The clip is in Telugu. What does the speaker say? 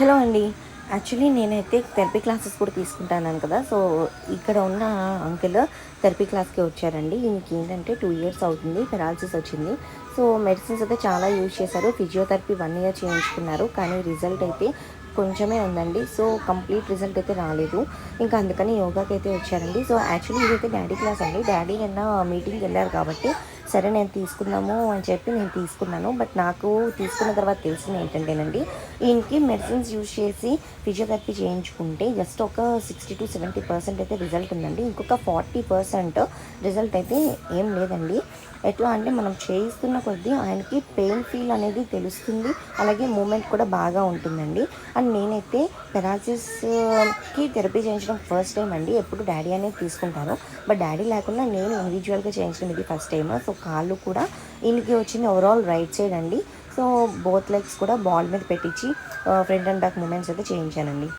హలో అండి. యాక్చువల్లీ నేనైతే థెరపీ క్లాసెస్ కూడా తీసుకుంటాను కదా. సో ఇక్కడ ఉన్న అంకుల్ థెరపీ క్లాస్కి వచ్చారండి. ఈయనకి ఏంటంటే టూ ఇయర్స్ అవుతుంది పెరాలసిస్ వచ్చింది. సో మెడిసిన్స్ అయితే చాలా యూజ్ చేశారు. ఫిజియోథెరపీ వన్ ఇయర్ చేయించుకున్నారు. కానీ రిజల్ట్ అయితే కొంచెమే ఉందండి. సో కంప్లీట్ రిజల్ట్ అయితే రాలేదు. ఇంకా అందుకని యోగాకి అయితే వచ్చారండి. సో యాక్చువల్లీ ఇదైతే డాడీ క్లాస్ అండి. డాడీ నిన్న మీటింగ్కి వెళ్ళారు కాబట్టి సరే నేను తీసుకుందాము అని చెప్పి నేను తీసుకున్నాను. బట్ నాకు తీసుకున్న తర్వాత తెలిసింది ఏంటంటేనండి ఈయనకి మెడిసిన్స్ యూజ్ చేసి ఫిజియోథెరపీ చేయించుకుంటే జస్ట్ ఒక సిక్స్టీ టు సెవెంటీ పర్సెంట్ అయితే రిజల్ట్ ఉందండి. ఇంకొక ఫార్టీ పర్సెంట్ రిజల్ట్ అయితే ఏం లేదండి. ఎట్లా అంటే మనం చేయిస్తున్న కొద్దీ ఆయనకి పెయిన్ ఫీల్ అనేది తెలుస్తుంది. అలాగే మూమెంట్ కూడా బాగా ఉంటుందండి. అండ్ నేనైతే పెరాసిస్కి థెరపీ చేయించడం ఫస్ట్ టైం అండి. ఎప్పుడు డాడీ అనేది తీసుకుంటాను. బట్ డాడీ లేకుండా నేను ఇండివిజువల్గా చేయించడం ఇది ఫస్ట్ టైమ్. సో కాళ్ళు కూడా ఈయనకి వచ్చింది ఓవరాల్ రైట్ సైడ్ అండి. సో బోత్ లెగ్స్ కూడా బాల్ మీద పెట్టించి ఫ్రంట్ అండ్ బ్యాక్ మూమెంట్స్ అయితే చేయించానండి.